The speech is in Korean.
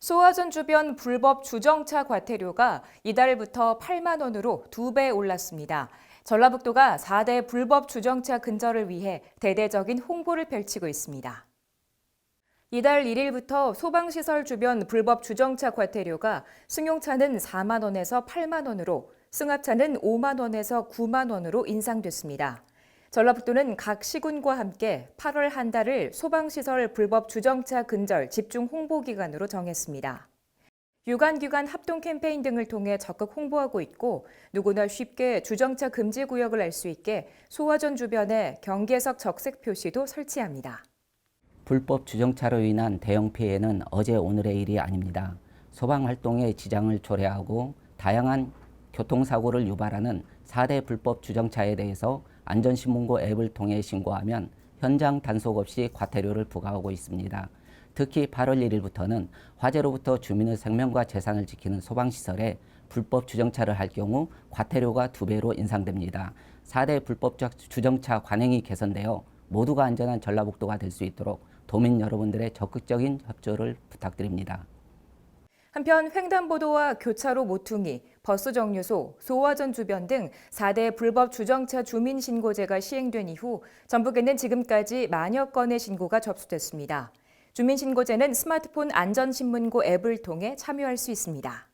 소화전 주변 불법 주정차 과태료가 이달부터 8만 원으로 두 배 올랐습니다. 전라북도가 4대 불법 주정차 근절을 위해 대대적인 홍보를 펼치고 있습니다. 이달 1일부터 소방시설 주변 불법 주정차 과태료가 승용차는 4만 원에서 8만 원으로 승합차는 5만 원에서 9만 원으로 인상됐습니다. 전라북도는 각 시군과 함께 8월 한 달을 소방시설 불법 주정차 근절 집중 홍보 기간으로 정했습니다. 유관기관 합동 캠페인 등을 통해 적극 홍보하고 있고 누구나 쉽게 주정차 금지 구역을 알 수 있게 소화전 주변에 경계석 적색 표시도 설치합니다. 불법 주정차로 인한 대형 피해는 어제 오늘의 일이 아닙니다. 소방 활동에 지장을 초래하고 다양한 교통사고를 유발하는 4대 불법 주정차에 대해서 안전신문고 앱을 통해 신고하면 현장 단속 없이 과태료를 부과하고 있습니다. 특히 8월 1일부터는 화재로부터 주민의 생명과 재산을 지키는 소방시설에 불법 주정차를 할 경우 과태료가 두 배로 인상됩니다. 4대 불법 주정차 관행이 개선되어 모두가 안전한 전라북도가 될 수 있도록 도민 여러분들의 적극적인 협조를 부탁드립니다. 한편 횡단보도와 교차로 모퉁이, 버스 정류소, 소화전 주변 등 4대 불법 주정차 주민 신고제가 시행된 이후 전북에는 지금까지 만여 건의 신고가 접수됐습니다. 주민 신고제는 스마트폰 안전신문고 앱을 통해 참여할 수 있습니다.